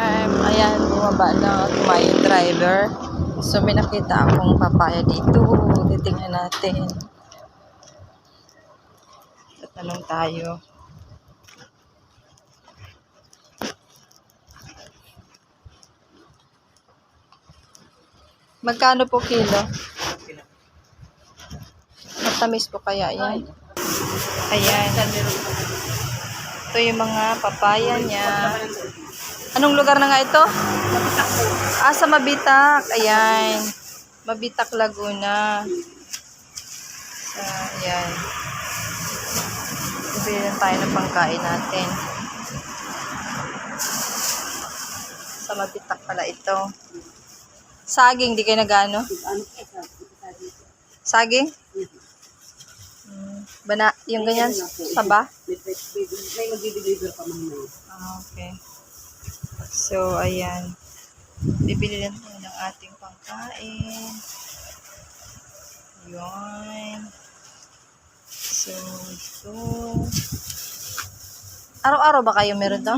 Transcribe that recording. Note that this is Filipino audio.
Um, ayan, bumaba na tumayo yung driver. So, may nakita akong papaya dito. Titingnan natin. Tatanong tayo. Magkano po kilo? Matamis po kaya yan? Ayan. Ito yung mga papaya niya. Anong lugar na nga ito? Ah, sa Mabitak. Ayan. Mabitak, Laguna. Sa, ayan. Bibili lang tayo ng pangkain natin. Sa Mabitak pala ito. Saging, di kayo nagano? Saging? Hmm. Bana, yung ganyan, saba? May mag-deliver pa mamaya. Ah, okay. So, ayan. Bibili lang tayo ng ating pangkain. Yun. So, ito. Araw-araw ba kayo meron to?